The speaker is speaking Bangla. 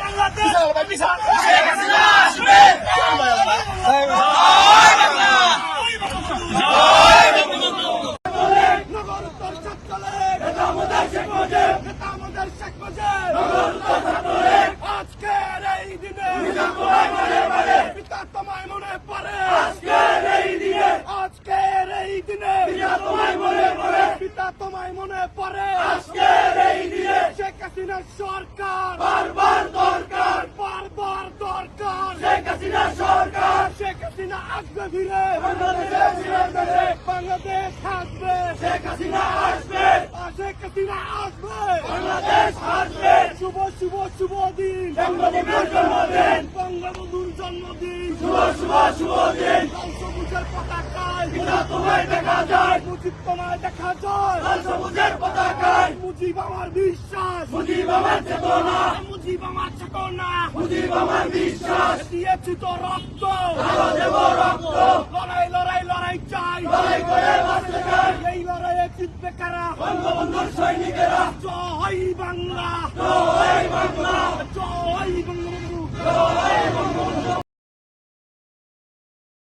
বাংলা নেতা আমাদের শেখ মুজিব নেতা আমাদের শেখ মুজিব নগর উত্তর ছাত্রলে আজকের এই দিনে পিতা তোমায় মনে পড়ে পিতা তোমায় মনে পড়ে আজকের এই দিনে আজকের এই দিনে পিতা তোমায় মনে পড়ে পিতা তোমায় মনে পড়ে। আজকের এই দিনে শেখ হাসিনার সরকার। বারবার দরকার। বারবার দরকার। শেখ হাসিনা সরকার। শেখ হাসিনা আসবে ফিরে। বাংলাদেশে আসবে। শেখ হাসিনা আসবে। শেখ হাসিনা আসবে। বাংলাদেশ আসবে। শুভ শুভ শুভ দিন। বঙ্গবন্ধুর জন্মদিন। বঙ্গবন্ধুর জন্মদিন। শুভ শুভ শুভ দিন। পতাকায়। তোমায় তোমায় দেখা যায়। সবুজের পতাকায়। মুজিব আমার বিশ্বাস। মুজিব আমার চেতনা। মুজিব আমার চেতনা। মুজিব আমার বিশ্বাস। দিয়েছি তো রক্ত। দেব রক্ত। লড়াই লড়াই লড়াই চাই। লড়াই করে বাঁচতে চাই। এই লড়াইয়ে জিতবে কারা? বঙ্গবন্ধুর সৈনিকেরা। জয় বাংলা।